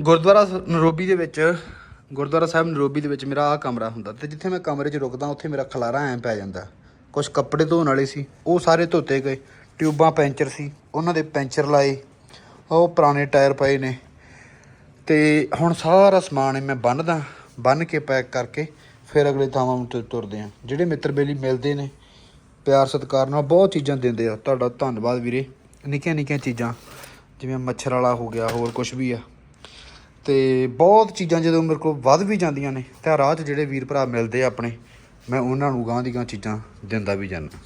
ਗੁਰਦੁਆਰਾ ਨਰੋਬੀ ਦੇ ਵਿੱਚ, ਗੁਰਦੁਆਰਾ ਸਾਹਿਬ ਨਰੋਬੀ ਦੇ ਵਿੱਚ ਮੇਰਾ ਆ ਕਮਰਾ ਹੁੰਦਾ ਤੇ ਜਿੱਥੇ ਮੈਂ ਕਮਰੇ 'ਚ ਰੁਕਦਾ, ਉੱਥੇ ਮੇਰਾ ਖਲਾਰਾ ਐਂ ਪੈ ਜਾਂਦਾ। ਕੁਝ ਕੱਪੜੇ ਧੋਣ ਵਾਲੇ ਸੀ, ਉਹ ਸਾਰੇ ਧੋਤੇ ਗਏ। ਟਿਊਬਾਂ ਪੈਂਚਰ ਸੀ, ਉਹਨਾਂ ਦੇ ਪੈਂਚਰ ਲਾਏ, ਉਹ ਪੁਰਾਣੇ ਟਾਇਰ ਪਏ ਨੇ। ਤੇ ਹੁਣ ਸਾਰਾ ਸਮਾਨ ਮੈਂ ਬੰਨਦਾ, ਬੰਨ ਕੇ ਪੈਕ ਕਰਕੇ ਫਿਰ ਅਗਲੇ ਥਾਵਾਂ ਨੂੰ ਤੁਰਦੇ ਆ। ਜਿਹੜੇ ਮਿੱਤਰ ਬੇਲੀ ਮਿਲਦੇ ਨੇ, ਪਿਆਰ ਸਤਿਕਾਰ ਨਾਲ ਬਹੁਤ ਚੀਜ਼ਾਂ ਦਿੰਦੇ ਆ। ਤੁਹਾਡਾ ਧੰਨਵਾਦ ਵੀਰੇ ਨਿੱਕੀਆਂ ਨਿੱਕੀਆਂ ਚੀਜ਼ਾਂ, ਜਿਵੇਂ ਮੱਛਰ ਵਾਲਾ ਹੋ ਗਿਆ, ਹੋਰ ਕੁਝ ਵੀ ਆ। ਤੇ ਬਹੁਤ ਚੀਜ਼ਾਂ ਜਦੋਂ ਮੇਰੇ ਕੋਲ ਵੱਧ ਵੀ ਜਾਂਦੀਆਂ ਨੇ, ਤਾਂ ਰਾਹ 'ਚ ਜਿਹੜੇ ਵੀਰ ਭਰਾ ਮਿਲਦੇ ਆ ਆਪਣੇ, ਮੈਂ ਉਹਨਾਂ ਨੂੰ ਗਾਂ ਦੀ ਗਾਂ ਚੀਜ਼ਾਂ ਦਿੰਦਾ ਵੀ ਜਾਂਦਾ।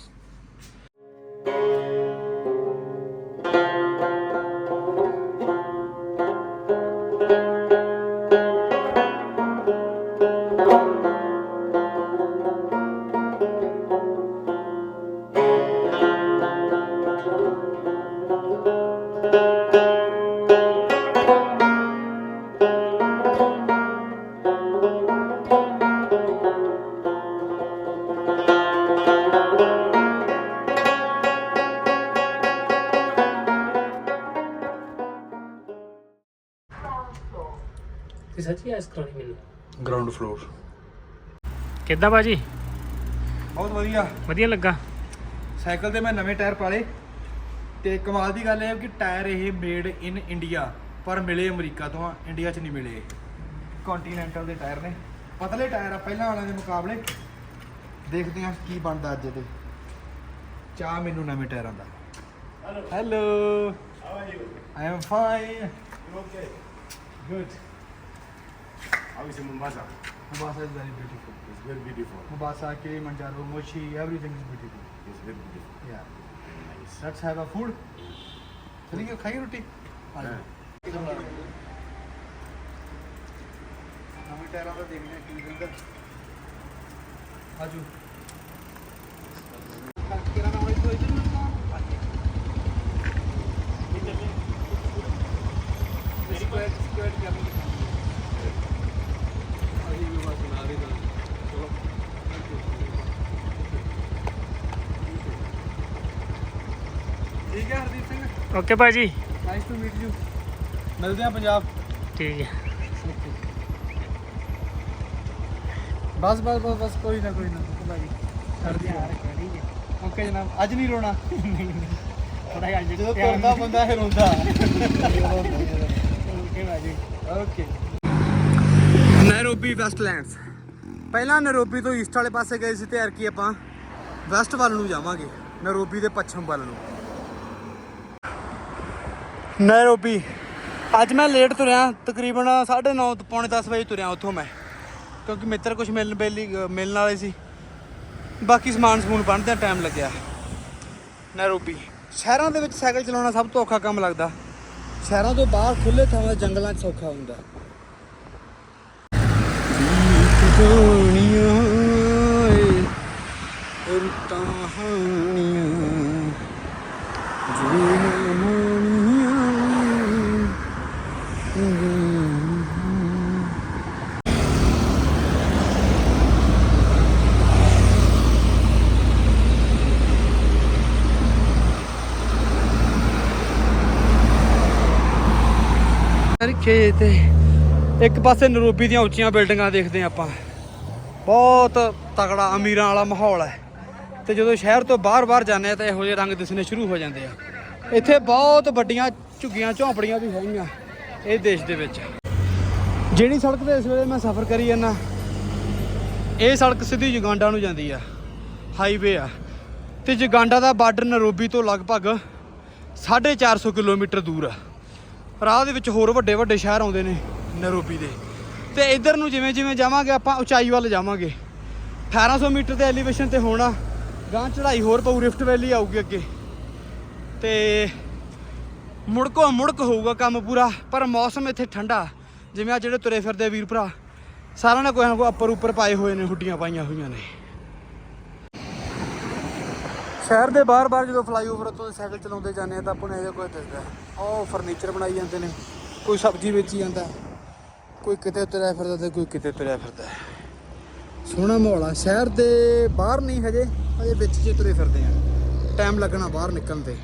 ਗਰਾਊਂਡ ਫਲੋਰ ਕਿੱਦਾਂ ਬਾਜੀ? ਬਹੁਤ ਵਧੀਆ। ਵਧੀਆ ਲੱਗਾ। ਸਾਈਕਲ ਤੇ ਮੈਂ ਨਵੇਂ ਟਾਇਰ ਪਾਲੇ। ਤੇ ਕਮਾਲ ਦੀ ਗੱਲ ਇਹ ਹੈ ਕਿ ਟਾਇਰ ਇਹ ਮੇਡ ਇਨ ਇੰਡੀਆ ਪਰ ਮਿਲੇ ਅਮਰੀਕਾ ਤੋਂ ਆ ਇੰਡੀਆ 'ਚ ਨਹੀਂ ਮਿਲੇ ਕੰਟੀਨੈਂਟਲ ਦੇ ਟਾਇਰ ਨੇ। ਪਤਲੇ ਟਾਇਰ ਆ ਪਹਿਲਾਂ ਵਾਲਿਆਂ ਦੇ ਮੁਕਾਬਲੇ। ਦੇਖਦੇ ਹਾਂ ਕੀ ਬਣਦਾ ਅੱਜ ਇਹਦੇ ਚਾਹ ਮੈਨੂੰ ਨਵੇਂ ਟਾਇਰਾਂ ਦਾ। Hello how are you I am fine okay good How is Mombasa? Mombasa is very beautiful. It's very beautiful. Mombasa, Kilimanjaro, Moshi, everything is beautiful. It's very beautiful. Yeah. Nice. Let's have a food. चलिए खाइए रोटी नवे टायरों का देखना है आज okay ਬਾਜੀ nice to meet you ਮਿਲਦੇ ਆ ਪੰਜਾਬ। ਠੀਕ ਹੈ। ਬਸ ਬਸ ਬਸ ਬਸ ਕੋਈ ਨਾ ਕੋਈ ਨਾ ਭਾਜੀ। ਸਰਦੀ ਆ ਰਹੀ ਹੈ। ਓਕੇ ਜਨਾਬ ਅੱਜ ਨਹੀਂ ਰੋਣਾ। ਥੋੜਾ ਜਿਹਾ ਜਦੋਂ ਤੁਰਦਾ ਬੰਦਾ ਇਹ ਰੋਂਦਾ। ਓਕੇ ਬਾਜੀ ਓਕੇ ਨੈਰੋਬੀ ਵੈਸਟਲੈਂਡਸ ਪਹਿਲਾਂ ਨੈਰੋਬੀ ਤੋਂ ਈਸਟ ਵਾਲੇ ਪਾਸੇ ਗਏ ਸੀ ਤੇ ਐਰਕੀ ਆਪਾਂ ਵੈਸਟ ਵੱਲ ਨੂੰ ਜਾਵਾਂਗੇ। ਨੈਰੋਬੀ ਦੇ ਪੱਛਮ ਵੱਲ ਨੂੰ। ਨੈਰੋਬੀ। ਅੱਜ ਮੈਂ ਲੇਟ ਤੁਰਿਆ, ਤਕਰੀਬਨ 9:30 ਪੌਣੇ 10 ਵਜੇ ਤੁਰਿਆ ਉੱਥੋਂ ਮੈਂ। ਕਿਉਂਕਿ ਮਿੱਤਰ ਕੁਝ ਮਿਲਣ ਬੇਲੀ ਮਿਲਣ ਵਾਲੇ ਸੀ। ਬਾਕੀ ਸਮਾਨ ਸਮੂਨ ਬਣਦਿਆਂ ਟਾਈਮ ਲੱਗਿਆ। ਨੈਰੋਬੀ। ਸ਼ਹਿਰਾਂ ਦੇ ਵਿੱਚ ਸਾਈਕਲ ਚਲਾਉਣਾ ਸਭ ਤੋਂ ਔਖਾ ਕੰਮ ਲੱਗਦਾ। ਸ਼ਹਿਰਾਂ ਤੋਂ ਬਾਹਰ ਖੁੱਲੇ ਥਾਵਾਂ ਜੰਗਲਾਂ 'ਚ ਸੌਖਾ ਹੁੰਦਾ। ਖੇਤ ਇੱਕ ਪਾਸੇ ਨਰੋਬੀ ਦੀਆਂ ਉੱਚੀਆਂ ਬਿਲਡਿੰਗਾਂ ਦੇਖਦੇ ਹਾਂ ਆਪਾਂ। ਬਹੁਤ ਤਕੜਾ ਅਮੀਰਾਂ ਵਾਲਾ ਮਾਹੌਲ ਹੈ। ਤੇ ਜਦੋਂ ਸ਼ਹਿਰ ਤੋਂ ਬਾਹਰ-ਬਾਹਰ ਜਾਂਦੇ ਆ ਤਾਂ ਇਹੋ ਜਿਹੇ ਰੰਗ ਦਿਸਣੇ ਸ਼ੁਰੂ ਹੋ ਜਾਂਦੇ ਆ। ਇੱਥੇ ਬਹੁਤ ਵੱਡੀਆਂ ਝੁੱਗੀਆਂ ਝੌਂਪੜੀਆਂ ਵੀ ਹੈਗੀਆਂ ਇਹ ਦੇਸ਼ ਦੇ ਵਿੱਚ। ਜਿਹੜੀ ਸੜਕ ਤੇ ਇਸ ਵੇਲੇ ਮੈਂ ਸਫ਼ਰ ਕਰੀ ਜਾਂਦਾ, ਇਹ ਸੜਕ ਸਿੱਧੀ ਜੁਗਾਂਡਾ ਨੂੰ ਜਾਂਦੀ ਆ। ਹਾਈਵੇ ਆ। ਤੇ ਜੁਗਾਂਡਾ ਦਾ ਬਾਰਡਰ ਨਰੋਬੀ ਤੋਂ ਲਗਭਗ 450 ਕਿਲੋਮੀਟਰ ਦੂਰ ਆ। ਰਾਹ ਦੇ ਵਿੱਚ ਹੋਰ ਵੱਡੇ ਵੱਡੇ ਸ਼ਹਿਰ ਆਉਂਦੇ ਨੇ ਨੈਰੋਬੀ ਦੇ। ਤੇ ਇੱਧਰ ਨੂੰ ਜਿਵੇਂ ਜਿਵੇਂ ਜਾਵਾਂਗੇ, ਆਪਾਂ ਉਚਾਈ ਵੱਲ ਜਾਵਾਂਗੇ। 1800 ਮੀਟਰ ਦੇ ਐਲੀਵੇਸ਼ਨ ਤੇ ਹੋਣਾ ਗਾਂ ਚੜਾਈ ਹੋਰ ਪਊ, ਰਿਫਟ ਵੈਲੀ ਆਊਗੀ ਅੱਗੇ। ਤੇ ਮੁੜਕੋ ਮੁੜਕ ਹੋਊਗਾ ਕੰਮ ਪੂਰਾ, ਪਰ ਮੌਸਮ ਇੱਥੇ ਠੰਡਾ। ਜਿਵੇਂ ਆ ਜਿਹੜੇ ਤੁਰੇ ਫਿਰਦੇ ਵੀਰ ਭਰਾ, ਸਾਰਿਆਂ ਨੇ ਕੋਈ ਨਾ ਕੋਈ ਉੱਪਰ ਉੱਪਰ ਪਾਏ ਹੋਏ ਨੇ, ਹੁੱਡੀਆਂ ਪਾਈਆਂ ਹੋਈਆਂ ਨੇ। ਸ਼ਹਿਰ ਦੇ ਬਾਹਰ-ਬਾਹਰ ਜਦੋਂ ਫਲਾਈਓਵਰ ਤੋਂ ਸਾਈਕਲ ਚਲਾਉਂਦੇ ਜਾਂਦੇ ਆ ਤਾਂ ਆਪਾਂ ਨੂੰ ਕੋਈ ਕੁਝ ਆ ਉਹ ਫਰਨੀਚਰ ਬਣਾਈ ਜਾਂਦੇ ਨੇ, ਕੋਈ ਸਬਜ਼ੀ ਵੇਚੀ ਜਾਂਦਾ ਕੋਈ ਕਿਤੇ ਤੁਰਿਆ ਫਿਰਦਾ ਤੇ ਕੋਈ ਕਿਤੇ ਤੁਰਿਆ ਫਿਰਦਾ ਸੋਹਣਾ ਮਾਹੌਲ ਮਾਹੌਲਾ ਸ਼ਹਿਰ ਦੇ ਬਾਹਰ ਨਹੀਂ ਹਜੇ ਅਜੇ ਵਿੱਚ ਜੇ ਤੁਰੇ ਫਿਰਦੇ ਆ। ਟਾਈਮ ਲੱਗਣਾ ਬਾਹਰ ਨਿਕਲਣ ਤੇ।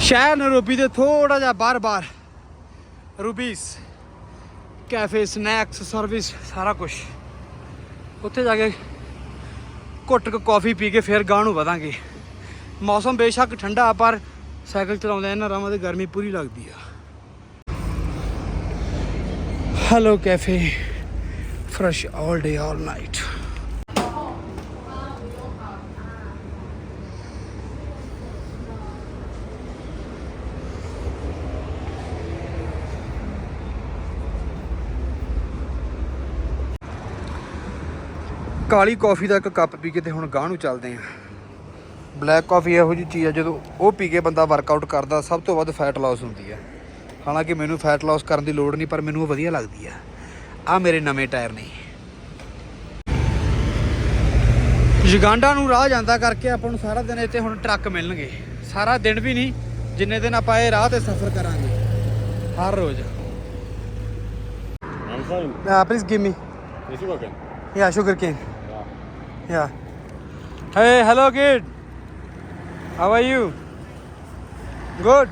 ਸ਼ਹਿਰ ਨਰੋਪੀ ਦੇ ਥੋੜਾ ਜਿਹਾ ਬਾਰ-ਬਾਰ ਰੂਬੀਸ ਕੈਫੇ, ਸਨੈਕਸ, ਸਰਵਿਸ, ਸਾਰਾ ਕੁਝ ਉੱਥੇ ਜਾ ਕੇ ਘੁੱਟ ਕੇ ਕਾਫੀ ਪੀ ਕੇ ਫਿਰ ਗਾਂ ਨੂੰ ਵਧਾਂਗੇ। ਮੌਸਮ ਬੇਸ਼ੱਕ ਠੰਡਾ ਪਰ ਸਾਈਕਲ ਚਲਾਉਂਦੇ ਇਹਨਾਂ ਰਾਵਾਂ ਤੇ ਗਰਮੀ ਪੂਰੀ ਲੱਗਦੀ ਆ। Hello cafe. Fresh all day all night ਕਾਲੀ ਕਾਫੀ ਦਾ ਇੱਕ ਕੱਪ ਪੀ ਕੇ ਤੇ ਹੁਣ ਗਾਂ ਨੂੰ ਚੱਲਦੇ ਆਂ ਬਲੈਕ ਕਾਫੀ ਇਹੋ ਜਿਹੀ ਚੀਜ਼ ਆ ਜਦੋਂ ਉਹ ਪੀ ਕੇ ਬੰਦਾ ਵਰਕਆਊਟ ਕਰਦਾ ਸਭ ਤੋਂ ਵੱਧ ਫੈਟ ਲਾਸ ਹੁੰਦੀ ਹੈ ਹਾਲਾਂਕਿ ਮੈਨੂੰ ਫੈਟ ਲਾਸ ਕਰਨ ਦੀ ਲੋੜ ਨਹੀਂ ਪਰ ਮੈਨੂੰ ਉਹ ਵਧੀਆ ਲੱਗਦੀ ਆ। ਆ ਮੇਰੇ ਨਵੇਂ ਟਾਇਰ ਨੇ। ਯੁਗਾਂਡਾ ਨੂੰ ਰਾਹ ਜਾਂਦਾ ਕਰਕੇ ਆਪਾਂ ਨੂੰ ਸਾਰਾ ਦਿਨ ਇੱਥੇ ਹੁਣ ਟਰੱਕ ਮਿਲਣਗੇ। ਸਾਰਾ ਦਿਨ ਵੀ ਨਹੀਂ ਜਿੰਨੇ ਦਿਨ ਆਪਾਂ ਇਹ ਰਾਹ ਤੇ ਸਫ਼ਰ ਕਰਾਂਗੇ। ਹਰ ਰੋਜ਼। I'm give me Is it okay? Yeah, sugar cane. Yeah. Yeah. Hey, hello kid. How are you? Good.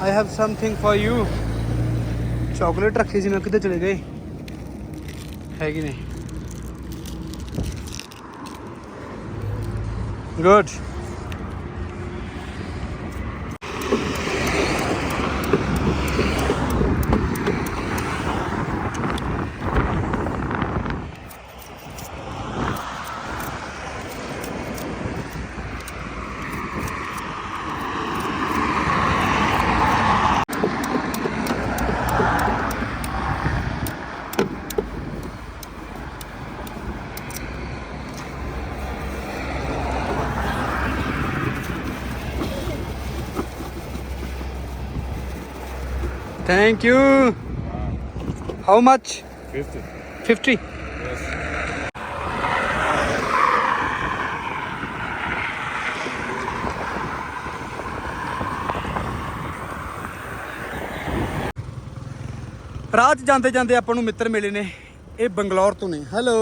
I have something for you. Chocolate ਰੱਖੀ ਸੀ ਮੈਂ ਕਿੱਥੇ ਚਲੇ ਗਏ ਹੈਗੀ ਨਹੀਂ good Thank you how much 50. 50 Yes. ਰਾਹ 'ਚ ਜਾਂਦੇ ਜਾਂਦੇ ਆਪਾਂ ਨੂੰ ਮਿੱਤਰ ਮਿਲੇ ਨੇ ਇਹ ਬੰਗਲੌਰ ਤੋਂ ਨੇ ਹੈਲੋ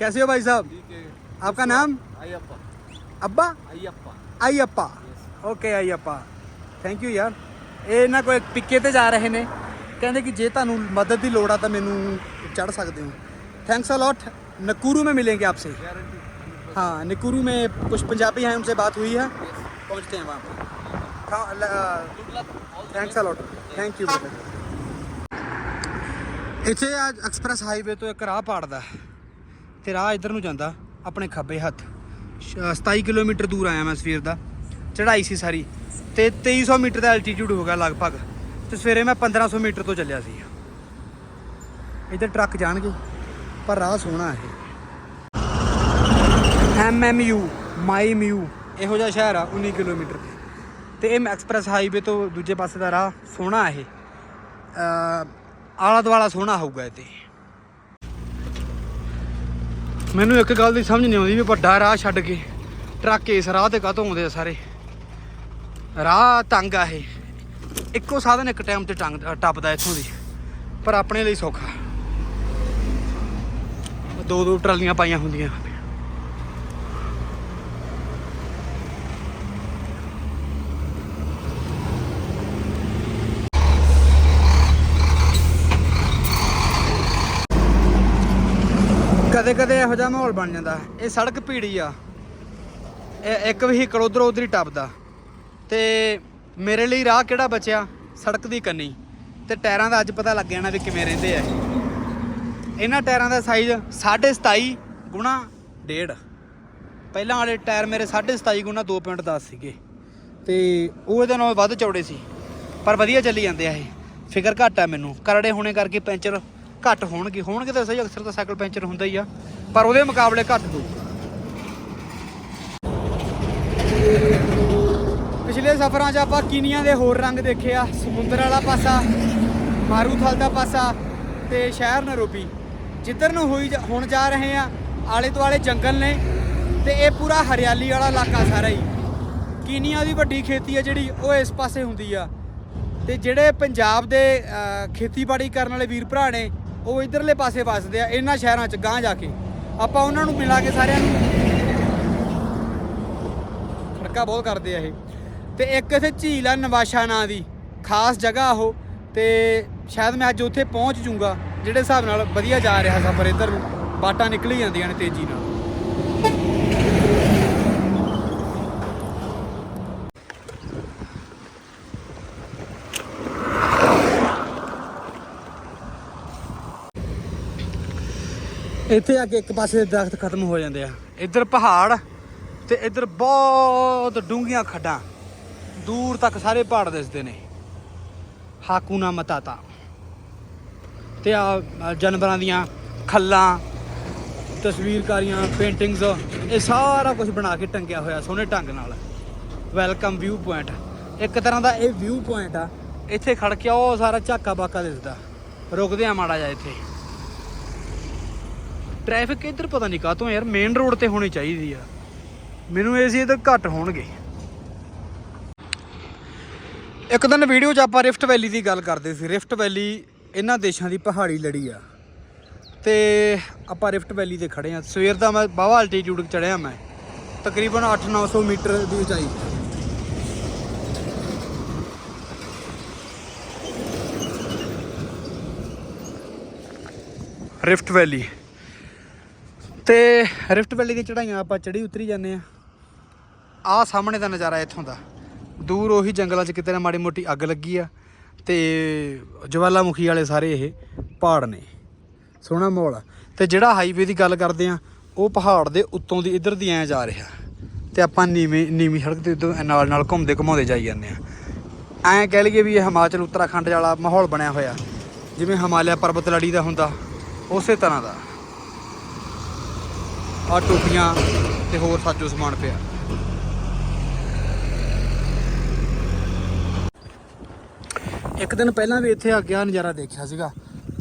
कैसे हो भाई साहब आपका नाम Ayappa. अब्बा Ayappa. Ayyappa okay Ayyappa thank you ਯਾਰ ਇਹ ਇਹਨਾਂ ਕੋਲ ਇੱਕ ਪਿੱਕੇ ਤੇ ਜਾ ਰਹੇ ਨੇ ਕਹਿੰਦੇ कि ਜੇ ਤੁਹਾਨੂੰ ਮਦਦ ਦੀ ਲੋੜ ਆ ਤਾਂ ਮੈਨੂੰ ਚੜ ਸਕਦੇ ਹੋ थैंक्स अ लॉट नकुरू में मिलेंगे आपसे हाँ नकुरू में कुछ पंजाबी हैं उनसे बात हुई है पहुंचते हैं वहाँ पर thanks a lot thank you बेटा ਇੱਥੇ ਆ ਐਕਸਪ੍ਰੈਸ ਹਾਈਵੇ ਤੋਂ ਇੱਕ ਰਾਹ ਪਾੜਦਾ ਤੇ ਰਾਹ ਇੱਧਰ ਨੂੰ ਜਾਂਦਾ ਆਪਣੇ ਖੱਬੇ ਹੱਥ ਸ਼- 27 ਕਿਲੋਮੀਟਰ ਦੂਰ ਆਇਆ ਮੈਂ ਸਵੇਰ ਦਾ ਚੜ੍ਹਾਈ ਸੀ ਸਾਰੀ ਤੇ 2300 ਮੀਟਰ ਦਾ ਐਲਟੀਟਿਊਡ ਹੋ ਗਿਆ ਲਗਭਗ ਤੇ ਸਵੇਰੇ ਮੈਂ 1500 ਮੀਟਰ ਤੋਂ ਚੱਲਿਆ ਸੀ। ਇੱਧਰ ਟਰੱਕ ਜਾਣਗੇ, ਪਰ ਰਾਹ ਸੋਹਣਾ ਇਹ ਐਮ ਐਮ ਯੂ, ਮਾਈ ਮਿਊ, ਇਹੋ ਜਿਹਾ ਸ਼ਹਿਰ ਆ 19 ਕਿਲੋਮੀਟਰ ਤੇ। ਇਹ ਐਕਸਪ੍ਰੈਸ ਹਾਈਵੇ ਤੋਂ ਦੂਜੇ ਪਾਸੇ ਦਾ ਰਾਹ ਸੋਹਣਾ ਇਹ ਆਲਾ ਦੁਆਲਾ ਸੋਹਣਾ ਹੋਊਗਾ ਇੱਥੇ ਮੈਨੂੰ ਇੱਕ ਗੱਲ ਦੀ ਸਮਝ ਨਹੀਂ ਆਉਂਦੀ ਵੀ ਵੱਡਾ ਰਾਹ ਛੱਡ ਕੇ ਟਰੱਕ ਇਸ ਰਾਹ ਤੇ ਕਾਹਤੋਂ ਆਉਂਦੇ ਆ ਸਾਰੇ। ਰਾਹ ਤੰਗ ਆ ਇਹ। ਇੱਕੋ ਸਾਧਨ ਇੱਕ ਟਾਈਮ ਤੇ ਟੰਗ ਟੱਪਦਾ ਇੱਥੋਂ ਦੀ। ਪਰ ਆਪਣੇ ਲਈ ਸੌਖਾ। ਦੋ ਦੋ ਟਰਾਲੀਆਂ ਪਾਈਆਂ ਹੁੰਦੀਆਂ। ਕਦੇ ਕਦੇ ਇਹੋ ਜਿਹਾ ਮਾਹੌਲ ਬਣ ਜਾਂਦਾ। ਇਹ ਸੜਕ ਭੀੜੀ ਆ। ਇਹ ਇੱਕ ਵਹੀਕਲ ਉਧਰ ਉਧਰ ਹੀ ਟੱਪਦਾ। ਤੇ ਮੇਰੇ ਲਈ ਰਾਹ ਕਿਹੜਾ ਬਚਿਆ? ਸੜਕ ਦੀ ਕੰਨੀ। ਤੇ ਟਾਇਰਾਂ ਦਾ ਅੱਜ ਪਤਾ ਲੱਗ ਜਾਣਾ ਵੀ ਕਿਵੇਂ ਰਹਿੰਦੇ ਆ ਇਹਨਾਂ ਟਾਇਰਾਂ ਦਾ ਸਾਈਜ਼ 27.5 ਗੁਣਾ 1.5 ਪਹਿਲਾਂ ਵਾਲੇ ਟਾਇਰ ਮੇਰੇ 27.5 ਗੁਣਾ 2.10 ਸੀਗੇ। ਤੇ ਉਹ ਇਹਦੇ ਨਾਲੋਂ ਵੱਧ ਚੌੜੇ ਸੀ। ਪਰ ਵਧੀਆ ਚੱਲੀ ਜਾਂਦੇ ਆ ਇਹ। ਫਿਕਰ ਘੱਟ ਆ ਮੈਨੂੰ। ਕਰੜੇ ਹੋਣੇ ਕਰਕੇ ਪੈਂਚਰ ਘੱਟ ਹੋਣਗੇ। ਹੋਣਗੇ ਤਾਂ ਸਹੀ, ਅਕਸਰ ਤਾਂ ਸਾਈਕਲ ਪੈਂਚਰ ਹੁੰਦਾ ਹੀ ਆ। ਪਰ ਉਹਦੇ ਮੁਕਾਬਲੇ ਘੱਟ ਹੋਊ ਪਿਛਲੇ ਸਫ਼ਰਾਂ 'ਚ ਆਪਾਂ ਕੀਨੀਆਂ ਦੇ ਹੋਰ ਰੰਗ ਦੇਖੇ ਆ, ਸਮੁੰਦਰ ਵਾਲਾ ਪਾਸਾ, ਮਾਰੂਥਲ ਦਾ ਪਾਸਾ ਤੇ ਸ਼ਹਿਰ ਨਰੋਬੀ। ਜਿੱਧਰ ਨੂੰ ਹੋਈ ਜਾ- ਹੁਣ ਜਾ ਰਹੇ ਆ, ਆਲੇ ਦੁਆਲੇ ਜੰਗਲ ਨੇ ਤੇ ਇਹ ਪੂਰਾ ਹਰਿਆਲੀ ਵਾਲਾ ਇਲਾਕਾ ਸਾਰਾ ਹੀ। ਕੀਨੀਆਂ ਦੀ ਵੱਡੀ ਖੇਤੀ ਆ ਜਿਹੜੀ, ਉਹ ਇਸ ਪਾਸੇ ਹੁੰਦੀ ਆ। ਤੇ ਜਿਹੜੇ ਪੰਜਾਬ ਦੇ ਖੇਤੀਬਾੜੀ ਕਰਨ ਵਾਲੇ ਵੀਰ ਭਰਾ ਨੇ, ਉਹ ਇਧਰਲੇ ਪਾਸੇ ਵੱਸਦੇ ਆ, ਇਹਨਾਂ ਸ਼ਹਿਰਾਂ 'ਚ ਗਾਂ ਜਾ ਕੇ। ਆਪਾਂ ਉਹਨਾਂ ਨੂੰ ਮਿਲਾ ਕੇ ਸਾਰਿਆਂ ਨੂੰ ਖੜਕਾ ਬਹੁਤ ਕਰਦੇ ਆ ਇਹ। ਤੇ ਇੱਕ ਇੱਥੇ ਝੀਲ ਆ ਨਵਾਸ਼ਾ ਨਾਂ ਦੀ, ਖਾਸ ਜਗ੍ਹਾ ਉਹ, ਤੇ ਸ਼ਾਇਦ ਮੈਂ ਅੱਜ ਉੱਥੇ ਪਹੁੰਚ ਜੂੰਗਾ ਜਿਹੜੇ ਹਿਸਾਬ ਨਾਲ ਵਧੀਆ ਜਾ ਰਿਹਾ ਸਫ਼ਰ ਇੱਧਰ ਨੂੰ, ਬਾਟਾਂ ਨਿਕਲੀ ਜਾਂਦੀਆਂ ਨੇ ਤੇਜ਼ੀ ਨਾਲ। ਇੱਥੇ ਆ ਕੇ ਇੱਕ ਪਾਸੇ ਦੇ ਦਰਖਤ ਖਤਮ ਹੋ ਜਾਂਦੇ ਆ। ਇੱਧਰ ਪਹਾੜ ਤੇ ਇੱਧਰ ਬਹੁਤ ਡੂੰਘੀਆਂ ਖੱਡਾਂ। ਦੂਰ ਤੱਕ ਸਾਰੇ ਪਹਾੜ ਦਿਸਦੇ ਨੇ। ਹਾਕੂਨਾ ਮਤਾਤਾ ਤੇ। ਆ ਜਾਨਵਰਾਂ ਦੀਆਂ ਖੱਲਾਂ, ਤਸਵੀਰਕਾਰੀਆਂ ਪੇਂਟਿੰਗਸ ਇਹ ਸਾਰਾ ਕੁਝ ਬਣਾ ਕੇ ਟੰਗਿਆ ਹੋਇਆ ਸੋਹਣੇ ਢੰਗ ਨਾਲ। ਵੈਲਕਮ ਵਿਊ ਪੁਆਇੰਟ ਇੱਕ ਤਰ੍ਹਾਂ ਦਾ ਇਹ ਵਿਊ ਪੁਆਇੰਟ ਆ। ਇੱਥੇ ਖੜ ਕੇ ਉਹ ਸਾਰਾ ਝਾਕਾ ਬਾਕਾ ਦਿਸਦਾ। ਰੁਕਦੇ ਆ ਮਾੜਾ ਜਿਹਾ ਇੱਥੇ। ਟ੍ਰੈਫਿਕ ਇੱਧਰ ਪਤਾ ਨਹੀਂ ਕਾਹਤੋਂ ਯਾਰ ਮੇਨ ਰੋਡ ਤੇ ਹੋਣੀ ਚਾਹੀਦੀ ਆ। ਮੈਨੂੰ ਇਹ ਸੀ ਇੱਧਰ ਘੱਟ ਹੋਣਗੇ। ਇੱਕ ਦਿਨ ਵੀਡੀਓ 'ਚ ਆਪਾਂ ਰਿਫਟ ਵੈਲੀ ਦੀ ਗੱਲ ਕਰਦੇ ਸੀ। ਰਿਫਟ ਵੈਲੀ ਇਹਨਾਂ ਦੇਸ਼ਾਂ ਦੀ ਪਹਾੜੀ ਲੜੀ ਆ। ਤੇ ਆਪਾਂ ਰਿਫਟ ਵੈਲੀ ਤੇ ਖੜੇ ਆ। ਸਵੇਰ ਦਾ ਮੈਂ ਬਾਵਾ altitude ਚੜਿਆ ਮੈਂ। ਤਕਰੀਬਨ 8-900 ਮੀਟਰ ਦੀ ਉਚਾਈ। ਰਿਫਟ ਵੈਲੀ ਤੇ ਰਿਫਟ ਵੈਲੀ ਦੀ ਚੜਾਈਆਂ ਆਪਾਂ ਚੜੀ ਉਤਰੀ ਜਾਂਦੇ ਆ। ਆ ਸਾਹਮਣੇ ਦਾ ਨਜ਼ਾਰਾ ਇੱਥੋਂ ਦਾ। ਦੂਰ ਉਹੀ ਜੰਗਲਾਂ 'ਚ ਕਿਤੇ ਨਾ ਮਾੜੀ ਮੋਟੀ ਅੱਗ ਲੱਗੀ ਆ ਤੇ ਜਵਾਲਾਮੁਖੀ ਵਾਲੇ ਸਾਰੇ ਇਹ ਪਹਾੜ ਨੇ, ਸੋਹਣਾ ਮਾਹੌਲ ਆ। ਤੇ ਜਿਹੜਾ ਹਾਈਵੇ ਦੀ ਗੱਲ ਕਰਦੇ ਆ ਉਹ ਪਹਾੜ ਦੇ ਉੱਤੋਂ ਦੀ ਇੱਧਰ ਦੀ ਐ ਜਾ ਰਿਹਾ ਤੇ ਆਪਾਂ ਨੀਵੀਂ ਨੀਵੀਂ ਸੜਕ 'ਤੇ ਉੱਤੇ ਨਾਲ ਨਾਲ ਘੁੰਮਦੇ ਘੁਮਾਉਂਦੇ ਜਾਈ ਜਾਂਦੇ ਆ ਐਂ ਕਹਿ ਲਈਏ ਵੀ ਇਹ ਹਿਮਾਚਲ, ਉੱਤਰਾਖੰਡ ਵਾਲਾ ਮਾਹੌਲ ਬਣਿਆ ਹੋਇਆ, ਜਿਵੇਂ ਹਿਮਾਲਿਆ ਪਰਬਤ ਲੜੀ ਦਾ ਹੁੰਦਾ, ਉਸੇ ਤਰ੍ਹਾਂ ਦਾ। ਆ ਟੋਪੀਆਂ ਤੇ ਹੋਰ ਸਾਜੋ ਸਮਾਨ ਪਿਆ। ਇੱਕ ਦਿਨ ਪਹਿਲਾਂ ਵੀ ਇੱਥੇ ਆ ਗਿਆ ਨਜ਼ਾਰਾ ਦੇਖਿਆ ਸੀਗਾ।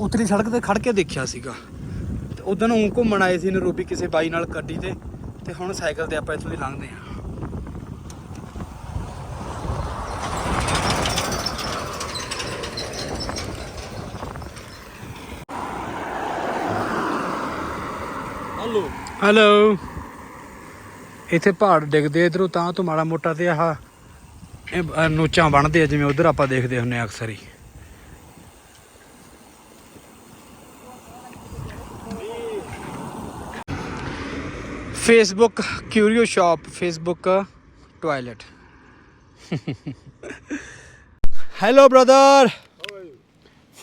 ਉਤਲੀ ਸੜਕ ਤੇ ਖੜ ਕੇ ਦੇਖਿਆ ਸੀਗਾ। ਤੇ ਉਦੋਂ ਨੂੰ ਘੁੰਮਣ ਆਏ ਸੀ ਨਰੋਬੀ ਕਿਸੇ ਬਾਈ ਨਾਲ ਗੱਡੀ ਤੇ ਤੇ ਹੁਣ ਸਾਈਕਲ ਤੇ ਆਪਾਂ ਇੱਥੋਂ ਦੀ ਲੰਘਦੇ ਆ. ਹੈਲੋ ਇੱਥੇ ਪਹਾੜ ਡਿੱਗਦੇ ਇਧਰੋਂ ਤਾਂ ਤੋਂ ਮਾੜਾ ਮੋਟਾ ਤੇ ਆਹ ਨੋਚਾਂ ਬਣਦੇ ਆ ਜਿਵੇਂ ਉਧਰ ਆਪਾਂ ਦੇਖਦੇ ਹੁੰਨੇ ਆ ਅਕਸਰ ਹੀ Facebook curio shop Facebook toilet hello brother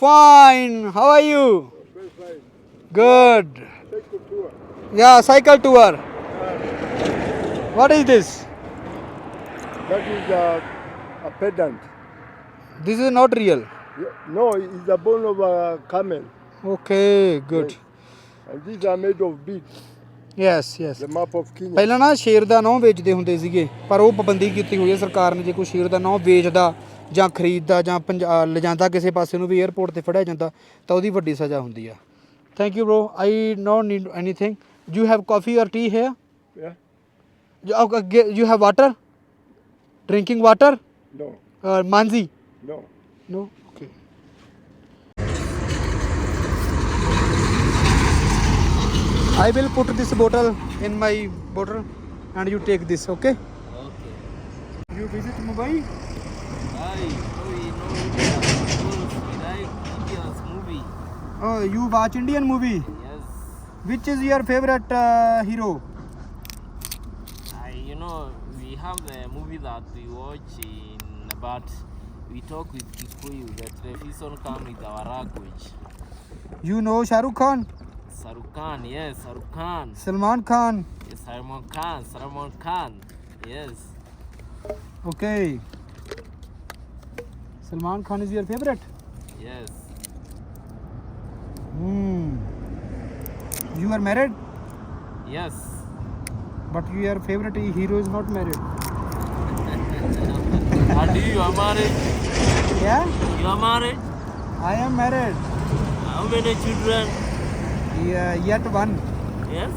fine how are you good yeah cycle tour what is this That is the pedant. This is not real. Yeah, no, it's the bone of a camel. Okay, good. And these are made of beads. Yes, yes. The map of Kenya. ਪਹਿਲਾਂ ਨਾ ਸ਼ੇਰ ਦਾ ਨੌ ਵੇਚਦੇ ਹੁੰਦੇ ਸੀਗੇ ਪਰ ਉਹ ਪਾਬੰਦੀ ਕੀਤੀ ਹੋਈ ਹੈ ਸਰਕਾਰ ਨੇ ਜੇ ਕੋਈ ਸ਼ੇਰ ਦਾ ਨੌ ਵੇਚਦਾ ਜਾਂ ਖਰੀਦਦਾ ਜਾਂ ਪੰਜਾ- ਲਿਜਾਂਦਾ ਕਿਸੇ ਪਾਸੇ ਨੂੰ ਵੀ 에ਅਰਪੋਰਟ ਤੇ ਫੜਿਆ ਜਾਂਦਾ ਤਾਂ ਉਹਦੀ ਵੱਡੀ ਸਜ਼ਾ ਹੁੰਦੀ ਆ thank you bro I no need anything you have coffee or tea here Yeah. You have water drinking water No, manzi. no. No? Okay. I will put this bottle in my bottle and you take this, okay? Okay. You visit Mumbai? Hi, we know We like India's movie. Oh, you watch Indian movie. Yes. Which is your favorite uh, hero? I, you know, we have the movie that we watch in, but we talk with Kikuyu. That Refison come with our language. You know Shah Rukh Khan, Sarukan, yes, Sarukan. Salman Khan. Yes, Salman Khan, Salman Khan. Yes. Okay. Salman Khan is your favorite? Yes. Hmm. You are married, Yes. but your favorite hero is not married. And you are married? Yeah? You are married? I am married. How many children? Yeah, yet one. Yes.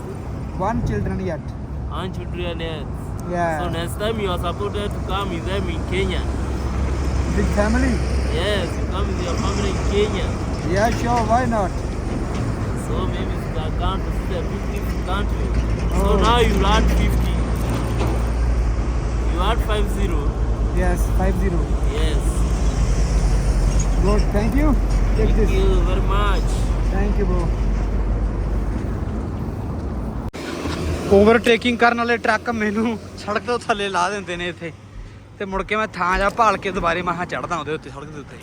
One children yet. One children, yes. Yeah. So next time you are supposed to come with them in Kenya. Big family? Yes, you come with your family in Kenya. Yeah, sure. Why not? So maybe it's the country, it's the 50th country. So Oh. now you add 50. You add 50. Yes, five zero. Yes. Good. Thank you. Take Thank this. you very much. Thank you bro overtaking ਕਰਨ ਵਾਲੇ truck ਮੈਨੂੰ ਸੜਕ ਤੋਂ ਥੱਲੇ ਲਾ ਦਿੰਦੇ ਨੇ ਇੱਥੇ ਤੇ ਮੁੜ ਕੇ ਮੈਂ ਥਾਂ ਜਾ ਭਾਲ ਕੇ ਦੁਬਾਰੇ ਮਹਾ ਚੜਦਾ ਉਹਦੇ ਉੱਤੇ ਸੜਕ ਦੇ ਉੱਤੇ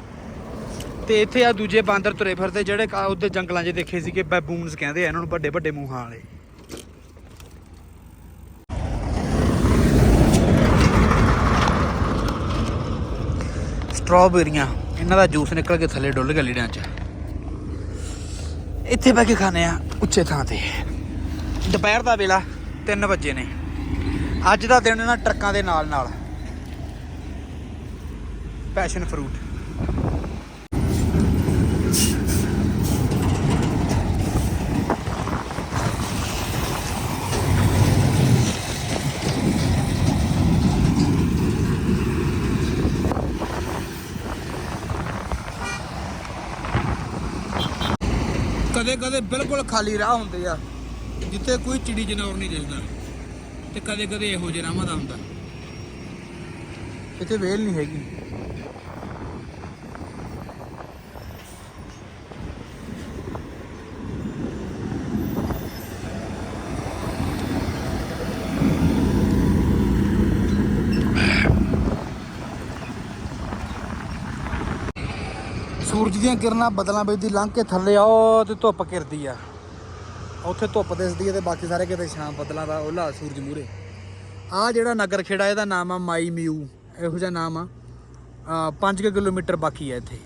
ਤੇ ਇੱਥੇ ਆ ਦੂਜੇ ਬਾਂਦਰ ਤੁਰੇ ਫਿਰਦੇ ਜਿਹੜੇ ਕਾ- ਉਹਦੇ ਜੰਗਲਾਂ 'ਚ ਦੇਖੇ ਸੀਗੇ ਬੈਬੂਨਸ ਕਹਿੰਦੇ ਆ ਇਹਨਾਂ ਨੂੰ ਵੱਡੇ ਵੱਡੇ ਮੂੰਹਾਂ ਵਾਲੇ ਸਟ੍ਰਾਬੇਰੀਆਂ ਇਹਨਾਂ ਦਾ ਜੂਸ ਨਿਕਲ ਕੇ ਥੱਲੇ ਡੁੱਲ ਗਿਆ ਲੀੜਿਆਂ 'ਚ। ਇੱਥੇ ਬਹਿ ਕੇ ਖਾਣੇ ਆ ਉੱਚੇ ਥਾਂ ਤੇ। ਦੁਪਹਿਰ ਦਾ ਵੇਲਾ 3 ਵਜੇ ਨੇ। ਅੱਜ ਦਾ ਦਿਨ ਨਾ ਟਰੱਕਾਂ ਦੇ ਨਾਲ ਨਾਲ ਪੈਸ਼ਨ ਫਰੂਟ ਕਦੇ ਕਦੇ ਬਿਲਕੁਲ ਖਾਲੀ ਰਾਹ ਹੁੰਦੇ ਆ, ਜਿੱਥੇ ਕੋਈ ਚਿੜੀ ਜਨੌਰ ਨਹੀਂ ਦਿਸਦਾ ਤੇ ਕਦੇ ਕਦੇ ਇਹੋ ਜਿਹੇ ਰਾਹਾਂ ਦਾ ਹੁੰਦਾ। ਇੱਥੇ ਵੇਲ ਨਹੀਂ ਹੈਗੀ। ਸੂਰਜ ਦੀਆਂ ਕਿਰਨਾਂ ਬਦਲਾਂ ਵਿੱਚ ਦੀ ਲੰਘ ਕੇ ਥੱਲੇ ਆਓ ਤੇ ਧੁੱਪ ਕਿਰਦੀ ਆ। ਉੱਥੇ ਧੁੱਪ ਦਿਸਦੀ ਹੈ ਤੇ ਬਾਕੀ ਸਾਰੇ ਕਿਤੇ ਸ਼ਾਮ ਬਦਲਾਂ ਦਾ ਉਹਲਾ ਸੂਰਜ ਮੂਰੇ ਆ ਜਿਹੜਾ ਨਗਰ ਖੇੜਾ, ਇਹਦਾ ਨਾਮ ਆ ਮਾਈ ਮਿਊ। ਇਹੋ ਜਿਹਾ ਨਾਮ ਆ। 5 ਕਿਲੋਮੀਟਰ ਬਾਕੀ ਆ ਇੱਥੇ।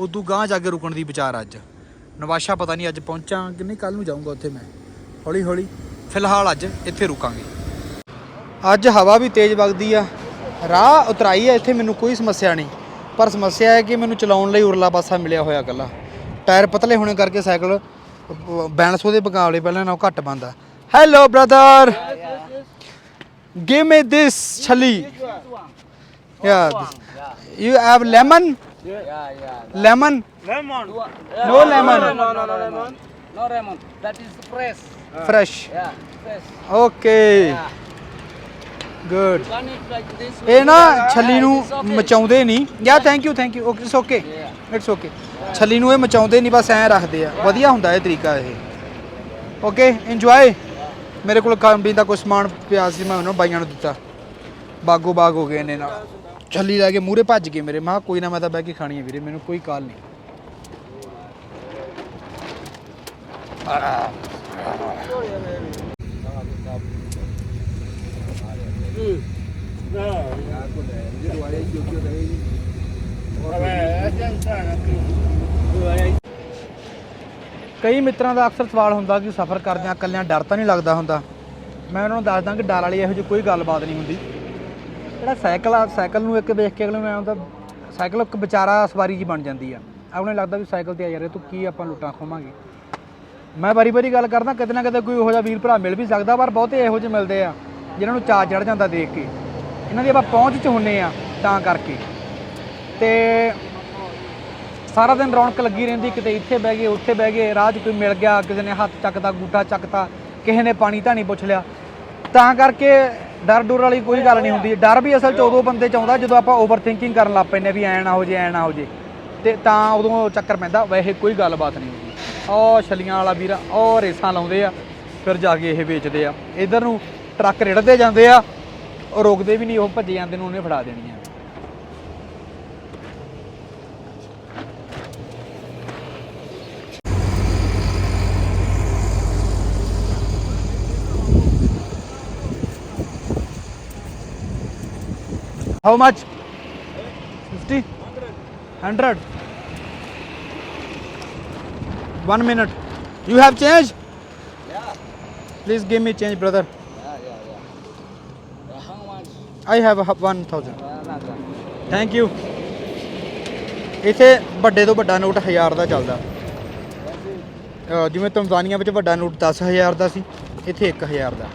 ਉਦੋਂ ਗਾਂਹ ਜਾ ਕੇ ਰੁਕਣ ਦੀ ਵਿਚਾਰ ਅੱਜ। ਨਵਾਸ਼ਾ ਪਤਾ ਨਹੀਂ ਅੱਜ ਪਹੁੰਚਾਂ ਕਿ ਨਹੀਂ ਕੱਲ ਨੂੰ ਜਾਊਂਗਾ ਉੱਥੇ ਮੈਂ। ਹੌਲੀ ਹੌਲੀ ਫਿਲਹਾਲ ਅੱਜ ਇੱਥੇ ਰੁਕਾਂਗੇ। ਅੱਜ ਹਵਾ ਵੀ ਤੇਜ਼ ਵਗਦੀ ਆ। ਰਾਹ ਉਤਰਾਈ ਆ, ਇੱਥੇ ਮੈਨੂੰ ਕੋਈ ਸਮੱਸਿਆ ਨਹੀਂ। ਪਰ ਸਮੱਸਿਆ ਹੈ ਕਿ ਮੈਨੂੰ ਚਲਾਉਣ ਲਈ ਉਰਲਾ ਪਾਸਾ ਮਿਲਿਆ ਹੋਇਆ ਇਕੱਲਾ ਟਾਇਰ ਪਤਲੇ ਹੋਣੇ ਕਰਕੇ ਸਾਈਕਲ ਬੈਲੈਂਸ ਉਹਦੇ ਮੁਕਾਬਲੇ ਪਹਿਲਾਂ ਨਾਲੋਂ ਘੱਟ ਬੰਦਾ hello brother give me this ਛਲੀ yeah you have lemon lemon lemon no lemon No, no, no lemon. No lemon. That is fresh. Fresh Yeah, fresh. Okay good One is like this. ਇਹ ਨਾ. ਛੱਲੀ ਨੂੰ. ਮਚਾਉਂਦੇ ਨਹੀਂ। Yeah thank you thank you it's okay it's okay ਛੱਲੀ ਨੂੰ ਇਹ ਮਚਾਉਂਦੇ ਨਹੀਂ ਬਸ ਐਂ ਰੱਖਦੇ ਆ। ਵਧੀਆ ਹੁੰਦਾ ਇਹ ਤਰੀਕਾ ਇਹ। ਓਕੇ ਇੰਜੋਏ ਮੇਰੇ ਕੋਲ ਖਾਣ ਪੀਣ ਦਾ ਕੋਈ ਸਮਾਨ ਪਿਆ ਸੀ ਮੈਂ ਉਹਨਾਂ ਬਾਈਆਂ ਨੂੰ ਦਿੱਤਾ। ਬਾਗੋ ਬਾਗ ਹੋ ਗਏ ਇਹਨੇ ਨਾਲ। ਛੱਲੀ ਲੈ ਕੇ ਮੂਰੇ ਭੱਜ ਗਏ ਮੇਰੇ। ਮੈਂ ਕੋਈ ਨਾ ਮੈਂ ਤਾਂ ਬਹਿ ਕੇ ਖਾਣੀ ਹੈ ਵੀਰੇ ਮੈਨੂੰ ਕੋਈ ਕਾਲ ਨਹੀਂ। ਕਈ ਮਿੱਤਰਾਂ ਦਾ ਅਕਸਰ ਸਵਾਲ ਹੁੰਦਾ ਕਿ ਸਫ਼ਰ ਕਰਦਿਆਂ ਇਕੱਲਿਆਂ ਡਰ ਤਾਂ ਨਹੀਂ ਲੱਗਦਾ ਹੁੰਦਾ। ਮੈਂ ਉਹਨਾਂ ਨੂੰ ਦੱਸਦਾ ਕਿ ਡਰ ਵਾਲੀ ਇਹੋ ਜਿਹੀ ਕੋਈ ਗੱਲਬਾਤ ਨਹੀਂ ਹੁੰਦੀ। ਜਿਹੜਾ ਸਾਈਕਲ ਆ, ਸਾਈਕਲ ਨੂੰ ਇੱਕ ਵੇਖ ਕੇ ਅਗਲੇ ਨੂੰ ਐਂ ਹੁੰਦਾ, ਸਾਈਕਲ ਇੱਕ ਵਿਚਾਰਾ ਸਵਾਰੀ ਜੀ ਬਣ ਜਾਂਦੀ ਆ। ਆਪਣੇ ਲੱਗਦਾ ਵੀ ਸਾਈਕਲ ਤੇ ਆ ਯਾਰ, ਇਹ ਤੂੰ ਕੀ ਆਪਾਂ ਲੁੱਟਾਂ ਖੋਵਾਂਗੇ? ਮੈਂ ਵਾਰੀ ਵਾਰੀ ਗੱਲ ਕਰਦਾ, ਕਿਤੇ ਨਾ ਕਿਤੇ ਕੋਈ ਇਹੋ ਜਿਹਾ ਵੀਰ ਭਰਾ ਮਿਲ ਵੀ ਸਕਦਾ, ਪਰ ਬਹੁਤੇ ਇਹੋ ਜਿਹੇ ਮਿਲਦੇ ਆ। ਜਿਨ੍ਹਾਂ ਨੂੰ ਚਾਅ ਚੜ ਜਾਂਦਾ ਦੇਖ ਕੇ। ਇਹਨਾਂ ਦੀ ਆਪਾਂ ਪਹੁੰਚ 'ਚ ਹੁੰਨੇ ਆ ਤਾਂ ਕਰਕੇ। ਤੇ ਸਾਰਾ ਦਿਨ ਰੌਣਕ ਲੱਗੀ ਰਹਿੰਦੀ, ਕਿਤੇ ਇੱਥੇ ਬਹਿ ਗਏ, ਉੱਥੇ ਬਹਿ ਗਏ, ਰਾਹ 'ਚ ਕੋਈ ਮਿਲ ਗਿਆ, ਕਿਸੇ ਨੇ ਹੱਥ ਚੱਕਦਾ ਗੂਠਾ ਚੱਕਤਾ, ਕਿਸੇ ਨੇ ਪਾਣੀ ਧਾਣੀ ਪੁੱਛ ਲਿਆ। ਤਾਂ ਕਰਕੇ ਡਰ ਡੁਰ ਵਾਲੀ ਕੋਈ ਗੱਲ ਨਹੀਂ ਹੁੰਦੀ। ਡਰ ਵੀ ਅਸਲ 'ਚ ਉਦੋਂ ਬੰਦੇ 'ਚ ਆਉਂਦਾ ਜਦੋਂ ਆਪਾਂ ਓਵਰ ਥਿੰਕਿੰਗ ਕਰਨ ਲੱਗ ਪੈਂਦੇ ਆ ਵੀ ਐ ਨਾ ਹੋ ਜੇ, ਐ ਨਾ ਹੋ ਜੇ। ਤੇ ਤਾਂ ਉਦੋਂ ਚੱਕਰ ਪੈਂਦਾ, ਵੈਸੇ ਕੋਈ ਗੱਲਬਾਤ ਨਹੀਂ ਹੁੰਦੀ। ਉਹ ਛਲੀਆਂ ਵਾਲਾ ਵੀਰਾ ਉਹ ਰੇਸਾਂ ਲਾਉਂਦੇ ਆ, ਫਿਰ ਜਾ ਕੇ ਇਹ ਵੇਚਦੇ ਆ। ਇਧਰ ਨੂੰ ਟਰੱਕ ਰਿੜਦੇ ਜਾਂਦੇ ਆ ਉਹ ਰੋਕਦੇ ਵੀ ਨਹੀਂ ਉਹ ਭੱਜੇ ਜਾਂਦੇ ਨੂੰ ਉਹਨੇ ਫੜਾ ਦੇਣੀਆਂ How much? 50? 100? One minute. You have change? Yeah. Please give me change, brother. Yeah, yeah, yeah. Uh, how have a 1000. Uh, not that. Thank you ਇੱਥੇ ਵੱਡੇ ਤੋਂ ਵੱਡਾ ਨੋਟ 1000 ਦਾ ਚੱਲਦਾ ਅਹ ਜਿਵੇਂ ਤੰਜ਼ਾਨੀਆ ਵਿੱਚ ਵੱਡਾ ਨੋਟ 10000 ਦਾ ਸੀ ਇੱਥੇ 1000 ਦਾ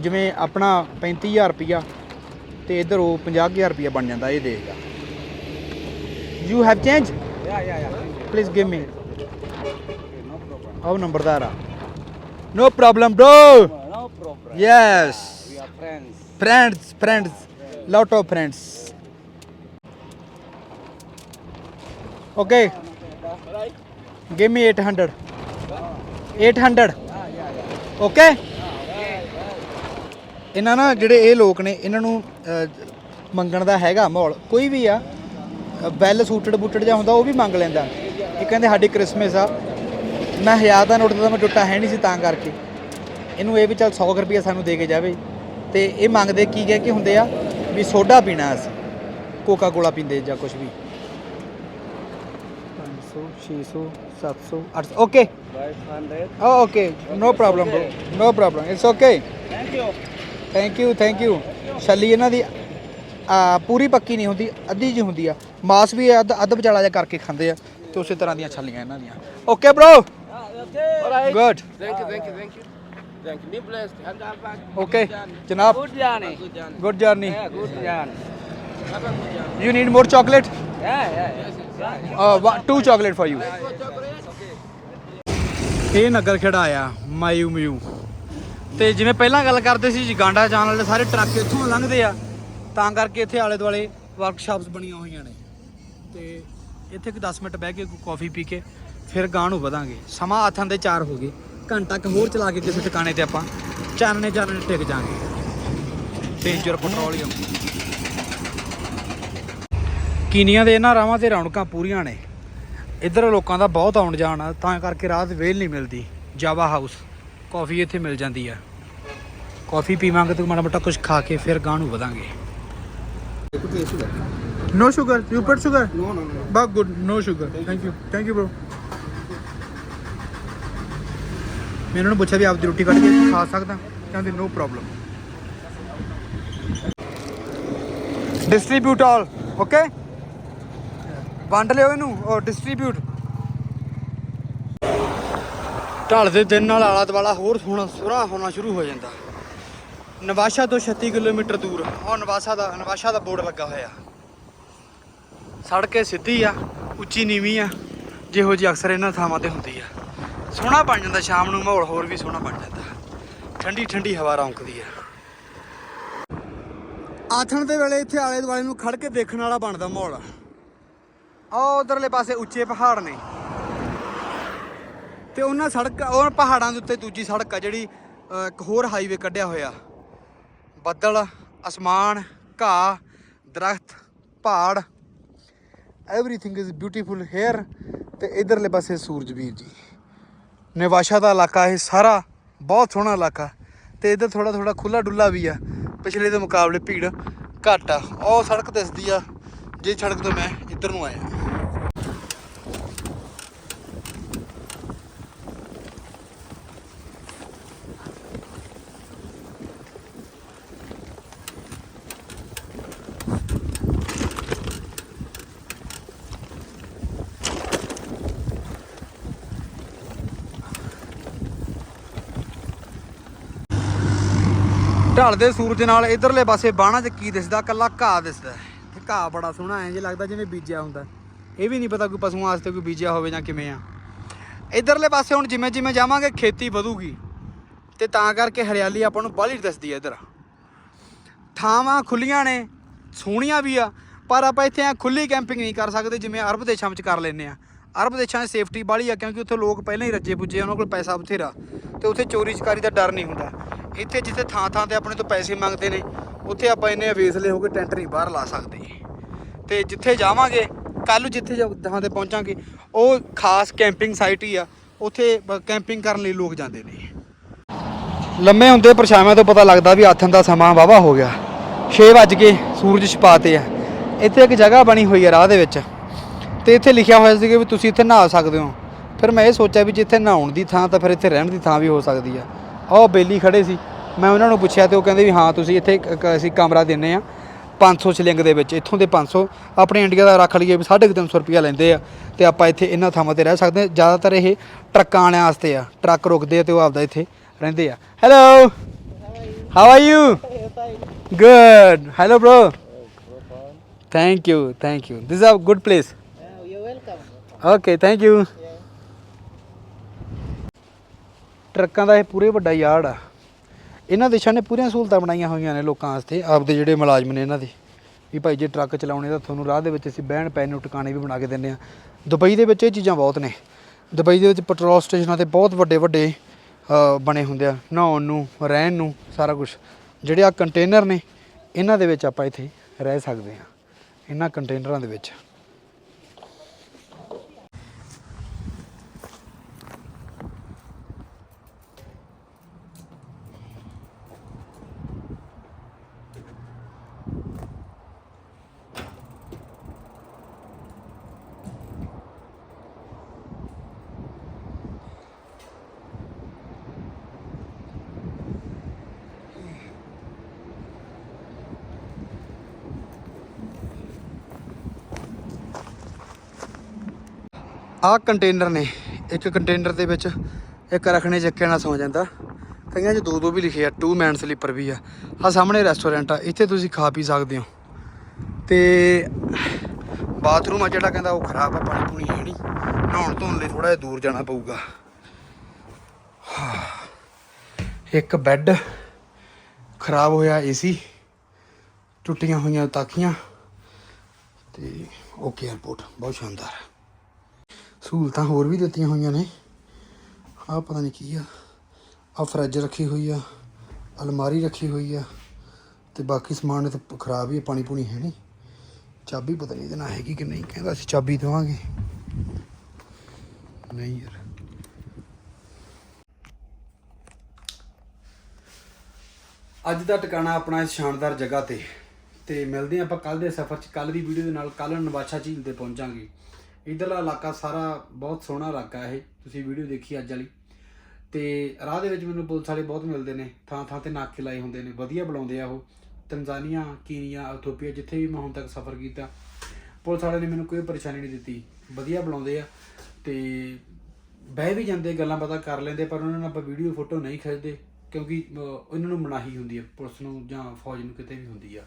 ਜਿਵੇਂ ਆਪਣਾ 35000 ਰੁਪਿਆ ਤੇ ਇਧਰ ਉਹ 50000 ਰੁਪਿਆ ਬਣ ਜਾਂਦਾ ਇਹ ਦੇਖਦਾ you have change Yeah, yeah, yeah. Please give me. ਆਓ ਨੰਬਰਦਾਰ ਆ no problem bro no problem. Yes We are friends. Friends friends lot of friends. Okay. Give me 800 800 ਇਹਨਾਂ ਨਾ ਜਿਹੜੇ ਇਹ ਲੋਕ ਨੇ, ਇਹਨਾਂ ਨੂੰ ਮੰਗਣ ਦਾ ਹੈਗਾ ਮਾਹੌਲ। ਕੋਈ ਵੀ ਆ ਵੈਲ ਸੂਟਡ ਬੂਟਡ ਜਾਂ ਹੁੰਦਾ, ਉਹ ਵੀ ਮੰਗ ਲੈਂਦਾ। ਇਹ ਕਹਿੰਦੇ ਸਾਡੀ ਕ੍ਰਿਸਮਸ ਆ। ਮੈਂ ਹਜ਼ਾਰ ਦਾ ਨੋਟ ਦਾ ਮੈਂ ਟੁੱਟਾ ਹੈ ਨਹੀਂ ਸੀ ਤਾਂ ਕਰਕੇ। ਇਹਨੂੰ ਇਹ ਵੀ ਚੱਲ 100 ਰੁਪਏ ਸਾਨੂੰ ਦੇ ਕੇ ਜਾਵੇ। ਤੇ ਇਹ ਮੰਗਦੇ ਕੀ ਕਹਿ ਕੇ ਹੁੰਦੇ ਆ ਵੀ ਸੋਡਾ ਪੀਣਾ ਅਸੀਂ ਕੋਕਾ ਕੋਲਾ ਪੀਂਦੇ ਜਾਂ ਕੁਝ ਵੀ। 500 600 700 800 okay 500. Okay no problem bro no problem it's okay Thank you. Thank you thank you ਛੱਲੀ ਇਹਨਾਂ ਦੀ ਆ, ਪੂਰੀ ਪੱਕੀ ਨਹੀਂ ਹੁੰਦੀ ਅੱਧੀ ਜੀ ਹੁੰਦੀ ਆ। ਮਾਸ ਵੀ ਅੱਧ ਅੱਧ ਵਿਚਾਲਾ ਜਿਹਾ ਕਰਕੇ ਖਾਂਦੇ ਆ ਤੇ ਉਸੇ ਤਰ੍ਹਾਂ ਦੀਆਂ ਛੱਲੀਆਂ ਇਹਨਾਂ ਦੀਆਂ। Okay bro good Thank you, thank you, thank you. Thank you. Be blessed. And have a okay ਜਨਾਬ Good journey. good journey. Good journey Yeah, good journey. Have a good journey. You need more chocolate Yeah, yeah, yeah. Two chocolate for you ਇਹ ਨਗਰ ਖੇੜਾ ਆ ਮਾਯੂ ਮਿਊ ਤੇ ਜਿਵੇਂ ਪਹਿਲਾਂ ਗੱਲ ਕਰਦੇ ਸੀ ਜਗਾਂਡਾ ਜਾਣ ਵਾਲੇ ਸਾਰੇ ਟਰੱਕ ਇੱਥੋਂ ਲੰਘਦੇ ਆ ਤਾਂ ਕਰਕੇ ਇੱਥੇ ਆਲੇ ਦੁਆਲੇ ਵਰਕਸ਼ਾਪਸ ਬਣੀਆਂ ਹੋਈਆਂ ਨੇ ਤੇ ਇੱਥੇ 10 ਮਿੰਟ ਬਹਿ ਕੇ ਕੋਈ ਕਾਫੀ ਪੀ ਕੇ ਫਿਰ ਗਾਂ ਨੂੰ ਵਧਾਂਗੇ ਸਮਾਂ ਆਥਾਂ ਦੇ 4 ਹੋ ਗਏ ਘੰਟਾ ਕੁ ਹੋਰ ਚਲਾ ਕੇ ਕਿਸੇ ਟਿਕਾਣੇ ਤੇ ਆਪਾਂ ਚਾਨਣੇ ਚਾਨਣੇ ਟਿਕ ਜਾਾਂਗੇ। ਡੇਂਜਰ ਪੈਟਰੋਲੀਅਮ ਕੀਨੀਆਂ ਦੇ ਇਹਨਾਂ ਰਾਵਾਂ ਤੇ ਰੌਣਕਾਂ ਪੂਰੀਆਂ ਨੇ। ਇੱਧਰ ਲੋਕਾਂ ਦਾ ਬਹੁਤ ਆਉਣ ਜਾਣ ਆ ਤਾਂ ਕਰਕੇ ਰਾਤ ਵੇਲ ਨਹੀਂ ਮਿਲਦੀ। ਜਾਵਾ ਹਾਊਸ ਕਾਫੀ ਇੱਥੇ ਮਿਲ ਜਾਂਦੀ ਆ। ਕਾਫੀ ਪੀਵਾਂਗੇ ਤੇ ਮਾੜਾ ਮੋਟਾ ਕੁਝ ਖਾ ਕੇ ਫਿਰ ਗਾਂ ਨੂੰ ਵਧਾਂਗੇ। No sugar you put sugar no no no ਬਾ good no sugar thank you thank you bro ਮੈਂ ਉਹਨਾਂ ਨੂੰ ਪੁੱਛਿਆ ਵੀ ਆਪਦੀ ਰੋਟੀ ਕੱਢ ਕੇ ਖਾ ਸਕਦਾ? ਕਹਿੰਦੇ no problem distribute all okay ਵੰਡ ਲਿਓ ਇਹਨੂੰ ਔਰ ਡਿਸਟ੍ਰੀਬਿਊਟ ਢਲ ਦੇ ਦਿਨ ਨਾਲ ਆਲਾ ਦੁਆਲਾ ਹੋਰ ਸੋਹਣਾ ਸੁਰਾ ਹੋਣਾ ਸ਼ੁਰੂ ਹੋ ਜਾਂਦਾ। ਨਵਾਸ਼ਾ ਤੋਂ 36 ਕਿਲੋਮੀਟਰ ਦੂਰ। ਉਹ ਨਵਾਸ਼ਾ ਦਾ ਨਵਾਸ਼ਾ ਦਾ ਬੋਰਡ ਲੱਗਾ ਹੋਇਆ। ਸੜਕੇ ਸਿੱਧੀ ਆ, ਉੱਚੀ ਨੀਵੀਂ ਆ। ਜਿਹੋ ਜੀ ਅਕਸਰ ਇਹਨਾਂ ਥਾਵਾਂ ਤੇ ਹੁੰਦੀ ਆ। ਸੋਹਣਾ ਬਣ ਜਾਂਦਾ, ਸ਼ਾਮ ਨੂੰ ਮਾਹੌਲ ਹੋਰ ਵੀ ਸੋਹਣਾ ਬਣ ਜਾਂਦਾ। ਠੰਡੀ ਠੰਡੀ ਹਵਾ ਰੌਂਕਦੀ ਆ। ਆਥਣ ਦੇ ਵੇਲੇ ਇੱਥੇ ਆਲੇ ਦੁਆਲੇ ਨੂੰ ਖੜ ਕੇ ਦੇਖਣ ਵਾਲਾ ਬਣਦਾ ਮਾਹੌਲ। ਆ ਉਧਰਲੇ ਪਾਸੇ ਉੱਚੇ ਪਹਾੜ ਨੇ। ਤੇ ਉਹਨਾਂ ਸੜਕ, ਉਹ ਪਹਾੜਾਂ ਦੇ ਉੱਤੇ ਦੂਜੀ ਸੜਕ ਆ ਜਿਹੜੀ ਇੱਕ ਹੋਰ ਹਾਈਵੇ ਕੱਢਿਆ ਹੋਇਆ। ਬੱਦਲ, ਅਸਮਾਨ, ਘਾਹ, ਦਰਖਤ, ਪਹਾੜ। ਐਵਰੀਥਿੰਗ ਇਜ਼ ਬਿਊਟੀਫੁਲ ਹੇਅਰ ਤੇ ਇਧਰਲੇ ਪਾਸੇ ਸੂਰਜ ਵੀਰ ਜੀ। ਨਿਵਾਸ਼ਾ ਦਾ ਇਲਾਕਾ, ਇਹ ਸਾਰਾ ਬਹੁਤ ਸੋਹਣਾ ਇਲਾਕਾ। ਤੇ ਇੱਧਰ ਥੋੜਾ ਥੋੜਾ ਖੁੱਲਾ ਡੁੱਲਾ ਵੀ ਆ। ਪਿਛਲੇ ਦੇ ਮੁਕਾਬਲੇ ਭੀੜ ਘੱਟ ਆ। ਉਹ ਸੜਕ ਦਿਸਦੀ ਆ, ਜੇ ਸੜਕ ਤੋਂ ਮੈਂ ਇੱਧਰ ਨੂੰ ਆਇਆ। ਢਲਦੇ ਸੂਰਜ ਨਾਲ ਇਧਰਲੇ ਪਾਸੇ ਬਾਣਾ 'ਚ ਕੀ ਦਿਸਦਾ? ਕੱਲਾ ਘਾਹ ਦਿਸਦਾ ਤੇ ਘਾਹ ਬੜਾ ਸੋਹਣਾ ਐ ਜੇ ਲੱਗਦਾ ਜਿਵੇਂ ਬੀਜਿਆ ਹੁੰਦਾ। ਇਹ ਵੀ ਨਹੀਂ ਪਤਾ ਕੋਈ ਪਸ਼ੂਆਂ ਵਾਸਤੇ ਕੋਈ ਬੀਜਿਆ ਹੋਵੇ ਜਾਂ ਕਿਵੇਂ ਆ। ਇਧਰਲੇ ਪਾਸੇ ਹੁਣ ਜਿਵੇਂ ਜਿਵੇਂ ਜਾਵਾਂਗੇ, ਖੇਤੀ ਵਧੂਗੀ। ਤੇ ਤਾਂ ਕਰਕੇ ਹਰਿਆਲੀ ਆਪਾਂ ਨੂੰ ਬਾਹਲੀ ਦਿਸਦੀ ਹੈ ਇਧਰ। ਥਾਵਾਂ ਖੁੱਲੀਆਂ ਨੇ, ਸੋਹਣੀਆਂ ਵੀ ਆ, ਪਰ ਆਪਾਂ ਇੱਥੇ ਆ ਖੁੱਲੀ ਕੈਂਪਿੰਗ ਨਹੀਂ ਕਰ ਸਕਦੇ ਜਿਵੇਂ ਅਰਬ ਦੇਸ਼ਾਂ ਵਿੱਚ ਕਰ ਲੈਂਦੇ ਆ ਅਰਬ ਦੇਸ਼ਾਂ 'ਚ ਸੇਫਟੀ ਬਾਹਲੀ ਆ, ਕਿਉਂਕਿ ਉੱਥੇ ਲੋਕ ਪਹਿਲਾਂ ਹੀ ਰੱਜੇ ਪੁੱਜੇ ਉਹਨਾਂ ਕੋਲ ਪੈਸਾ ਬਥੇਰਾ। ਤੇ ਉੱਥੇ ਚੋਰੀ ਚਕਾਰੀ ਦਾ ਡਰ ਨਹੀਂ ਹੁੰਦਾ। ਇੱਥੇ ਜਿੱਥੇ ਥਾਂ ਥਾਂ ਤੇ ਆਪਣੇ ਤੋਂ ਪੈਸੇ ਮੰਗਦੇ ਨੇ, ਉੱਥੇ ਆਪਾਂ ਇੰਨੇ ਅਵੇਸਲੇ ਹੋ ਕੇ ਟੈਂਟ ਨਹੀਂ ਬਾਹਰ ਲਾ ਸਕਦੇ। ਤੇ ਜਿੱਥੇ ਜਾਵਾਂਗੇ ਕੱਲ ਨੂੰ ਜਿੱਥੇ ਜਾ- ਥਾਂ ਤੇ ਪਹੁੰਚਾਂਗੇ, ਉਹ ਖਾਸ ਕੈਂਪਿੰਗ ਸਾਈਟ ਹੀ ਆ। ਉੱਥੇ ਕੈਂਪਿੰਗ ਕਰਨ ਲਈ ਲੋਕ ਜਾਂਦੇ ਨੇ। ਲੰਮੇ ਹੁੰਦੇ ਪਰਛਾਵਿਆਂ ਤੋਂ ਪਤਾ ਲੱਗਦਾ ਵੀ ਆਥਣ ਦਾ ਸਮਾਂ ਵਾਵਾ ਹੋ ਗਿਆ। 6 ਵੱਜ ਕੇ ਸੂਰਜ ਛਪਾਤੇ ਆ। ਇੱਥੇ ਇੱਕ ਜਗ੍ਹਾ ਬਣੀ ਹੋਈ ਹੈ ਰਾਹ ਦੇ ਵਿੱਚ। ਤੇ ਇੱਥੇ ਲਿਖਿਆ ਹੋਇਆ ਸੀ ਕਿ ਵੀ ਤੁਸੀਂ ਇੱਥੇ ਨਹਾ ਸਕਦੇ ਹੋ। ਫਿਰ ਮੈਂ ਇਹ ਸੋਚਿਆ ਵੀ ਜਿੱਥੇ ਨਹਾਉਣ ਦੀ ਥਾਂ ਤਾਂ ਫਿਰ ਇੱਥੇ ਰਹਿਣ ਦੀ ਥਾਂ ਵੀ ਹੋ ਸਕਦੀ ਆ। ਉਹ ਬੇਲੀ ਖੜੇ ਸੀ। ਮੈਂ ਉਹਨਾਂ ਨੂੰ ਪੁੱਛਿਆ ਤੇ ਉਹ ਕਹਿੰਦੇ ਵੀ ਹਾਂ ਤੁਸੀਂ ਇੱਥੇ ਅਸੀਂ ਕਮਰਾ ਦਿੰਨੇ ਆ। 500 ਸ਼ਿਲਿੰਗ ਦੇ ਵਿੱਚ ਇੱਥੋਂ ਦੇ 500 ਆਪਣੇ ਇੰਡੀਆ ਦਾ ਰੱਖ ਲਈਏ ਵੀ 350 ਰੁਪਿਆ ਲੈਂਦੇ ਆ ਤੇ ਆਪਾਂ ਇੱਥੇ ਇਹਨਾਂ ਥਾਵਾਂ ਤੇ ਰਹਿ ਸਕਦੇ ਹਾਂ ਜ਼ਿਆਦਾਤਰ ਇਹ ਟਰੱਕਾਂ ਵਾਲਿਆਂ ਵਾਸਤੇ ਆ। ਟਰੱਕ ਰੁਕਦੇ ਆ ਤੇ ਉਹ ਆਪਦਾ ਇੱਥੇ ਰਹਿੰਦੇ ਆ। Hello how are you good hello bro! Thank you thank you this a good place You're welcome. Okay thank you ਟਰੱਕਾਂ ਦਾ ਇਹ ਪੂਰੇ ਵੱਡਾ ਯਾਰਡ ਆ। ਇਹਨਾਂ ਦੇਸ਼ਾਂ ਨੇ ਪੂਰੀਆਂ ਸਹੂਲਤਾਂ ਬਣਾਈਆਂ ਹੋਈਆਂ ਨੇ ਲੋਕਾਂ ਵਾਸਤੇ, ਆਪਦੇ ਜਿਹੜੇ ਮੁਲਾਜ਼ਮ ਨੇ ਇਹਨਾਂ ਦੇ। ਵੀ ਭਾਈ ਜੇ ਟਰੱਕ ਚਲਾਉਣੇ ਤਾਂ ਤੁਹਾਨੂੰ ਰਾਹ ਦੇ ਵਿੱਚ ਅਸੀਂ ਬਹਿਣ, ਪੈਣ ਨੂੰ ਟਿਕਾਣੇ ਵੀ ਬਣਾ ਕੇ ਦਿੰਦੇ ਆ ਦੁਬਈ ਦੇ ਵਿੱਚ ਇਹ ਚੀਜ਼ਾਂ ਬਹੁਤ ਨੇ। ਦੁਬਈ ਦੇ ਵਿੱਚ ਪੈਟਰੋਲ ਸਟੇਸ਼ਨਾਂ ਤੇ ਬਹੁਤ ਵੱਡੇ ਵੱਡੇ ਬਣੇ ਹੁੰਦੇ ਆ। ਨਹਾਉਣ ਨੂੰ, ਰਹਿਣ ਨੂੰ, ਸਾਰਾ ਕੁਝ ਜਿਹੜੇ ਆ ਕੰਟੇਨਰ ਨੇ, ਇਹਨਾਂ ਦੇ ਵਿੱਚ ਆਪਾਂ ਇੱਥੇ ਰਹਿ ਸਕਦੇ ਆ ਇਹਨਾਂ ਕੰਟੇਨਰਾਂ ਦੇ ਵਿੱਚ। ਆਹ ਕੰਟੇਨਰ ਨੇ, ਇੱਕ ਕੰਟੇਨਰ ਦੇ ਵਿੱਚ ਇੱਕ ਰੱਖਣੇ ਚੱਕੇ ਨਾਲ ਸੌ ਜਾਂਦਾ। ਕਈਆਂ 'ਚ ਦੋ ਦੋ ਵੀ ਲਿਖੇ ਆ ਟੂ ਮੈਨ ਸਲੀਪਰ ਵੀ ਆ। ਆ ਸਾਹਮਣੇ ਰੈਸਟੋਰੈਂਟ ਆ, ਇੱਥੇ ਤੁਸੀਂ ਖਾ ਪੀ ਸਕਦੇ ਹੋ। ਤੇ ਬਾਥਰੂਮ ਆ ਜਿਹੜਾ ਕਹਿੰਦਾ ਉਹ ਖਰਾਬ ਆ, ਪਾਣੀ ਪੂਣੀ ਹੈ ਨਹੀਂ। ਨਹਾਉਣ ਧੋਣ ਲਈ ਥੋੜਾ ਜਿਹਾ ਦੂਰ ਜਾਣਾ ਪਊਗਾ। ਇੱਕ ਬੈੱਡ ਖਰਾਬ ਹੋਇਆ ਏਸੀ ਟੁੱਟੀਆਂ ਹੋਈਆਂ, ਤਾਕੀਆਂ। ਤੇ ਓਕੇ 에어ਪੋਰਟ ਬਹੁਤ ਸ਼ਾਨਦਾਰ। ਸਹੂਲਤਾਂ ਹੋਰ ਵੀ ਦਿੱਤੀਆਂ ਹੋਈਆਂ ਨੇ। ਆਹ ਪਤਾ ਨਹੀਂ ਕੀ ਆ। ਆ ਫਰਿੱਜ ਰੱਖੀ ਹੋਈ ਆ, ਅਲਮਾਰੀ ਰੱਖੀ ਹੋਈ ਆ ਤੇ ਬਾਕੀ ਸਮਾਨ ਤੇ ਖਰਾਬ ਹੀ ਪਾਣੀ ਪੂਣੀ ਹੈ ਨਹੀਂ ਚਾਬੀ ਪਤਾ ਨਹੀਂ ਦੇਣਾ ਹੈਗੀ ਕਿ ਨਹੀਂ, ਕਹਿੰਦਾ ਅਸੀਂ ਚਾਬੀ ਦੇਵਾਂਗੇ। ਨਹੀਂ ਯਾਰ। ਅੱਜ ਦਾ ਟਿਕਾਣਾ ਆਪਣਾ ਇਸ ਸ਼ਾਨਦਾਰ ਜਗ੍ਹਾ ਤੇ। ਤੇ ਮਿਲਦੇ ਹਾਂ ਆਪਾਂ ਕੱਲ ਦੇ ਸਫ਼ਰ 'ਚ। ਕੱਲ ਦੀ ਵੀਡੀਓ ਦੇ ਨਾਲ ਕੱਲ ਨਵਾਛਾ ਝੀਲ ਤੇ ਪਹੁੰਚਾਂਗੇ। ਇਧਰਲਾ ਇਲਾਕਾ ਸਾਰਾ ਬਹੁਤ ਸੋਹਣਾ ਇਲਾਕਾ ਇਹ, ਤੁਸੀਂ ਵੀਡੀਓ ਦੇਖੀ ਅੱਜ ਵਾਲੀ। ਤੇ ਰਾਹ ਦੇ ਵਿੱਚ ਮੈਨੂੰ ਪੁਲਿਸ ਵਾਲੇ ਬਹੁਤ ਮਿਲਦੇ ਨੇ ਥਾਂ ਥਾਂ ਤੇ ਨਾਕੇ ਲਾਏ ਹੁੰਦੇ ਨੇ, ਵਧੀਆ ਬੁਲਾਉਂਦੇ ਆ ਉਹ। ਤੰਜ਼ਾਨੀਆ ਕੀਨੀਆ, ਇਥੋਪੀਆ, ਜਿੱਥੇ ਵੀ ਮੈਂ ਹੁਣ ਤੱਕ ਸਫ਼ਰ ਕੀਤਾ, ਪੁਲਿਸ ਵਾਲੇ ਨੇ ਮੈਨੂੰ ਕੋਈ ਪਰੇਸ਼ਾਨੀ ਨਹੀਂ ਦਿੱਤੀ। ਵਧੀਆ ਬੁਲਾਉਂਦੇ ਆ ਤੇ ਬਹਿ ਵੀ ਜਾਂਦੇ, ਗੱਲਾਂ ਬਾਤਾਂ ਕਰ ਲੈਂਦੇ, ਪਰ ਉਹਨਾਂ ਨਾਲ ਆਪਾਂ ਵੀਡੀਓ, ਫੋਟੋ ਨਹੀਂ ਖਿੱਚਦੇ, ਕਿਉਂਕਿ ਉਹਨਾਂ ਨੂੰ ਮਨਾਹੀ ਹੁੰਦੀ ਹੈ ਪੁਲਿਸ ਨੂੰ ਜਾਂ ਫੌਜ ਨੂੰ ਕਿਤੇ ਵੀ ਹੁੰਦੀ ਆ।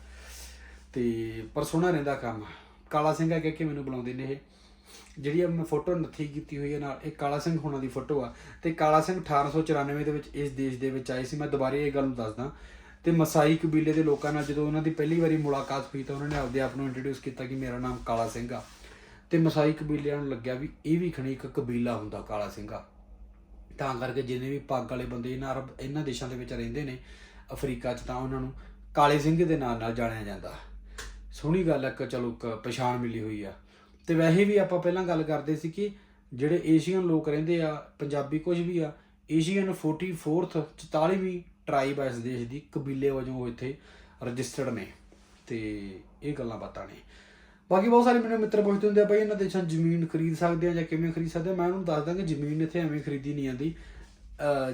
ਤੇ ਪਰ ਸੋਹਣਾ ਰਹਿੰਦਾ ਕੰਮ। ਕਾਲਾ ਸਿੰਘ ਆ ਕਹਿ ਕੇ ਮੈਨੂੰ ਬੁਲਾਉਂਦੇ ਨੇ ਇਹ। ਜਿਹੜੀ ਆ ਮੈਂ ਫੋਟੋ ਨੱਥੀ ਕੀਤੀ ਹੋਈ ਹੈ ਨਾਲ, ਇਹ ਕਾਲਾ ਸਿੰਘ ਹੋਣਾ ਦੀ ਫੋਟੋ ਆ। ਤੇ ਕਾਲਾ ਸਿੰਘ 1894 ਦੇ ਵਿੱਚ ਇਸ ਦੇਸ਼ ਦੇ ਵਿੱਚ ਆਏ ਸੀ। ਮੈਂ ਦੁਬਾਰੇ ਇਹ ਗੱਲ ਨੂੰ ਦੱਸਦਾ। ਤੇ ਮਸਾਈ ਕਬੀਲੇ ਦੇ ਲੋਕਾਂ ਨਾਲ ਜਦੋਂ ਉਹਨਾਂ ਦੀ ਪਹਿਲੀ ਵਾਰੀ ਮੁਲਾਕਾਤ ਹੋਈ ਤਾਂ ਉਹਨਾਂ ਨੇ ਆਪਦੇ ਆਪ ਨੂੰ ਇੰਟਰੋਡਿਊਸ ਕੀਤਾ ਕਿ ਮੇਰਾ ਨਾਮ ਕਾਲਾ ਸਿੰਘ ਆ। ਤੇ ਮਸਾਈ ਕਬੀਲਿਆਂ ਨੂੰ ਲੱਗਿਆ ਵੀ ਇਹ ਵੀ ਖਣੀ ਇੱਕ ਕਬੀਲਾ ਹੁੰਦਾ ਕਾਲਾ ਸਿੰਘ ਆ। ਤਾਂ ਕਰਕੇ ਜਿੰਨੇ ਵੀ ਪੱਗ ਵਾਲੇ ਬੰਦੇ ਇਹਨਾਂ ਅਰਬ, ਇਹਨਾਂ ਦੇਸ਼ਾਂ ਦੇ ਵਿੱਚ ਰਹਿੰਦੇ ਨੇ, ਅਫਰੀਕਾ 'ਚ ਤਾਂ ਉਹਨਾਂ ਨੂੰ ਕਾਲੇ ਸਿੰਘ ਦੇ ਨਾਂ ਨਾਲ ਜਾਣਿਆ ਜਾਂਦਾ। ਸੋਹਣੀ ਗੱਲ ਹੈ ਕਿ ਚਲੋ ਇੱਕ ਪਛਾਣ ਮਿਲੀ ਹੋਈ ਆ। ਤੇ ਵੈਸੇ ਵੀ ਆਪਾਂ ਪਹਿਲਾਂ ਗੱਲ ਕਰਦੇ ਸੀ ਕਿ ਜਿਹੜੇ ਏਸ਼ੀਅਨ ਲੋਕ ਰਹਿੰਦੇ ਆ, ਪੰਜਾਬੀ ਕੁਝ ਵੀ ਆ, ਏਸ਼ੀਅਨ 44th 44ਵੀਂ ਟ੍ਰਾਈਬ ਆ ਇਸ ਦੇਸ਼ ਦੀ, ਕਬੀਲੇ ਵਜੋਂ ਉਹ ਇੱਥੇ ਰਜਿਸਟਰਡ ਨੇ ਤੇ ਇਹ ਗੱਲਾਂ ਬਾਤਾਂ ਨੇ। ਬਾਕੀ ਬਹੁਤ ਸਾਰੇ ਮੈਨੂੰ ਮਿੱਤਰ ਪੁੱਛਦੇ ਹੁੰਦੇ ਆ, ਭਾਈ ਇਹਨਾਂ ਦੇਸ਼ਾਂ ਜ਼ਮੀਨ ਖਰੀਦ ਸਕਦੇ ਆ ਜਾਂ ਕਿਵੇਂ ਖਰੀਦ ਸਕਦੇ ਆ? ਮੈਂ ਉਹਨੂੰ ਦੱਸਦਾ ਕਿ ਜ਼ਮੀਨ ਇੱਥੇ ਐਵੇਂ ਖਰੀਦੀ ਨਹੀਂ ਜਾਂਦੀ।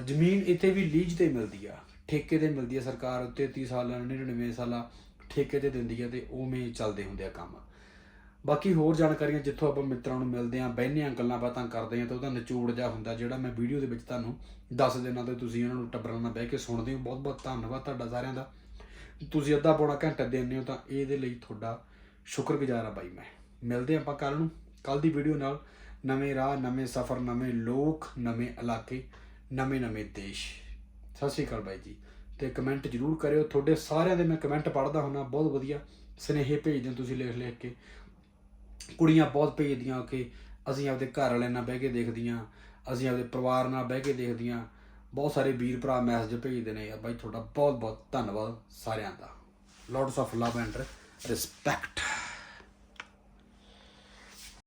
ਜ਼ਮੀਨ ਇੱਥੇ ਵੀ ਲੀਜ਼ ਤੇ ਮਿਲਦੀ ਆ, ਠੇਕੇ ਤੇ ਮਿਲਦੀ ਆ ਸਰਕਾਰ ਉੱਤੇ 33 ਸਾਲਾਂ 99 ਸਾਲਾਂ ਠੇਕੇ ਤੇ ਦਿੰਦੀ ਆ ਤੇ ਉਵੇਂ ਚੱਲਦੇ ਹੁੰਦੇ ਆ ਕੰਮ। ਬਾਕੀ ਹੋਰ ਜਾਣਕਾਰੀਆਂ ਜਿੱਥੋਂ ਆਪਾਂ ਮਿੱਤਰਾਂ ਨੂੰ ਮਿਲਦੇ ਆਂ ਬਹਿੰਦੇ ਆਂ ਗੱਲਾਂ ਬਾਤਾਂ ਕਰਦੇ ਆਂ ਤਾਂ ਉਹਦਾ ਨਿਚੋੜ ਜਾ ਹੁੰਦਾ, ਜਿਹੜਾ ਮੈਂ ਵੀਡੀਓ ਦੇ ਵਿੱਚ ਤੁਹਾਨੂੰ ਦੱਸ ਦੇਣਾ ਤੇ ਤੁਸੀਂ ਉਹਨਾਂ ਨੂੰ ਟੱਬਰਾਂ ਨਾਲ ਬਹਿ ਕੇ ਸੁਣਦੇ ਹੋ। ਬਹੁਤ ਬਹੁਤ ਧੰਨਵਾਦ ਤੁਹਾਡਾ ਸਾਰਿਆਂ ਦਾ। ਤੁਸੀਂ ਅੱਧਾ ਪੌਣਾ ਘੰਟਾ ਦਿੰਦੇ ਹੋ ਤਾਂ ਇਹਦੇ ਲਈ ਤੁਹਾਡਾ ਸ਼ੁਕਰਗੁਜ਼ਾਰ ਆ ਬਾਈ ਮੈਂ। ਮਿਲਦੇ ਆਂ ਆਪਾਂ ਕੱਲ ਨੂੰ। ਕੱਲ ਦੀ ਵੀਡੀਓ ਨਾਲ ਨਵੇਂ ਰਾਹ, ਨਵੇਂ ਸਫ਼ਰ, ਨਵੇਂ ਲੋਕ, ਨਵੇਂ ਇਲਾਕੇ, ਨਵੇਂ ਨਵੇਂ ਦੇਸ਼। ਸਤਿ ਸ਼੍ਰੀ ਅਕਾਲ ਬਾਈ ਜੀ। ਤੇ ਕਮੈਂਟ ਜਰੂਰ ਕਰਿਓ। ਤੁਹਾਡੇ ਸਾਰਿਆਂ ਦੇ ਮੈਂ ਕਮੈਂਟ ਪੜ੍ਹਦਾ ਹੁੰਦਾ ਬਹੁਤ ਵਧੀਆ। ਸਨੇਹੇ ਭੇਜਦੇ ਹੋ ਤੁਸੀਂ ਲਿਖ ਲਿਖ ਕੇ। ਕੁੜੀਆਂ ਬਹੁਤ ਭੇਜਦੀਆਂ ਕਿ ਅਸੀਂ ਆਪਦੇ ਘਰ ਵਾਲਿਆਂ ਨਾਲ ਬਹਿ ਕੇ ਦੇਖਦੀਆਂ, ਅਸੀਂ ਆਪਦੇ ਪਰਿਵਾਰ ਨਾਲ ਬਹਿ ਕੇ ਦੇਖਦੀਆਂ। ਬਹੁਤ ਸਾਰੇ ਵੀਰ ਭਰਾ ਮੈਸੇਜ ਭੇਜਦੇ ਨੇ ਯਾਰ ਬਾਈ ਤੁਹਾਡਾ ਬਹੁਤ ਬਹੁਤ ਧੰਨਵਾਦ ਸਾਰਿਆਂ ਦਾ। Lots of love and respect